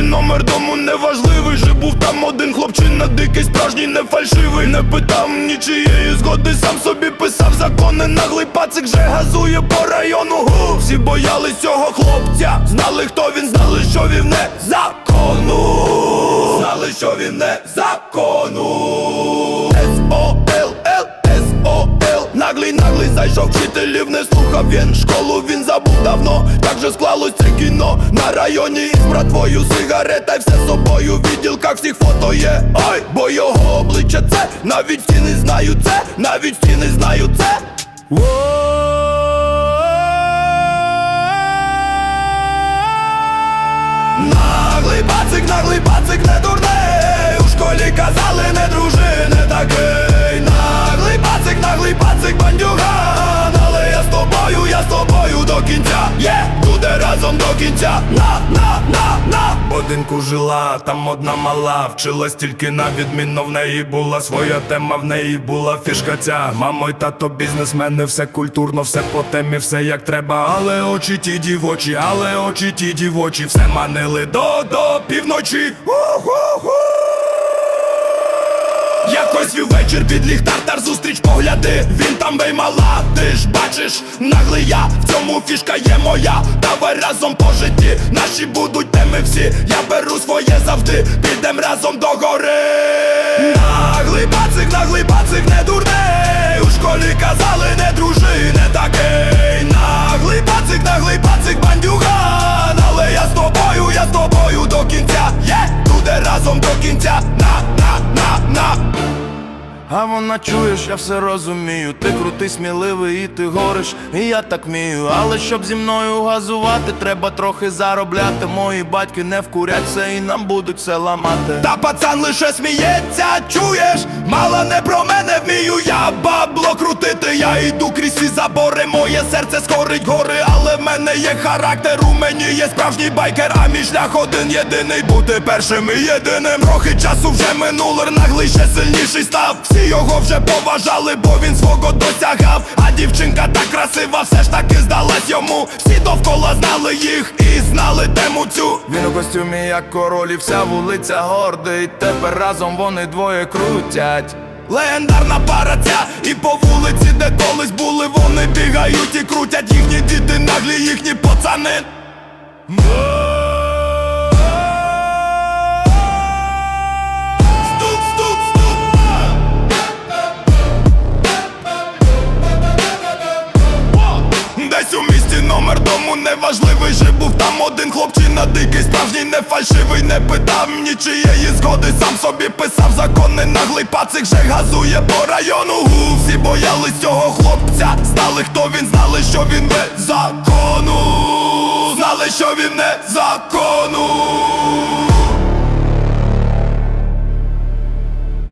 Місті номер дому не важливий, Же був там один хлопчина, дикий, справжній, не фальшивий. Не питав нічиєї згоди, сам собі писав закони. Наглий пацик же газує по району. Гу! Всі боялись цього хлопця. Знали, хто він, знали, що він не закону. Знали, що він не закону Наглий, наглий зайшов вчителів, не слухав він. Школу, він забув давно, як же склалось це кіно? На районі із братвою сигарета й все з собою в відділках всіх фото є. Ой, бо його обличчя це, навіть всі не знають це, навіть всі не знають це. Наглий пацик, наглий пацик, не дурний. У школі казали, не дружи, разом до кінця. На, на, на, на. Будинку жила, там одна мала. Вчилась тільки на відмінно, в неї була своя тема, в неї була фішка ця. Мамо й тато бізнесмени, все культурно, все по темі, все як треба. Але очі ті дівочі, але очі ті дівочі. Все манили до до півночі. У-ху-ху. Якось свій вечір під ліхтар зустріч погляди. Він там веймала, ти ж бачиш, наглий я. В цьому фішка є моя, давай разом по житті. Наші будуть теми всі, я беру своє завжди. Підем разом до гори. Наглий бацик, наглий бацик, не дурний. У школі казали, не А вона чуєш, я все розумію. Ти крутий, сміливий, і ти гориш, і я так вмію. Але щоб зі мною газувати, треба трохи заробляти. Мої батьки не вкурять все і нам будуть все ламати. Та пацан лише сміється, чуєш? Мала не про мене вмію, я бабло крутити, я йду крізь всі забори, моє серце скорить гори, але в мене є характер, у мені є справжній байкер, а мій шлях один єдиний бути першим і єдиним. Трохи часу вже минуло, наглий ще сильніший став. Всі його вже поважали, бо він свого досягав. А дівчинка так красива, все ж таки здалась йому. Всі довкола знали їх і знали тему цю. Він у костюмі, як король, і вся вулиця гордий. Тепер разом вони двоє крутять. Легендарна пара ця І по вулиці, де колись були, вони бігають і крутять їхні діти, наглі їхні пацани номер важливий же був там один хлопчина дикий, справжній не фальшивий, не питав нічиєї згоди, сам собі писав закони, наглий пацик же газує по району Гу, Всі боялись цього хлопця, знали хто він, знали, що він не закону, знали, що він не закону.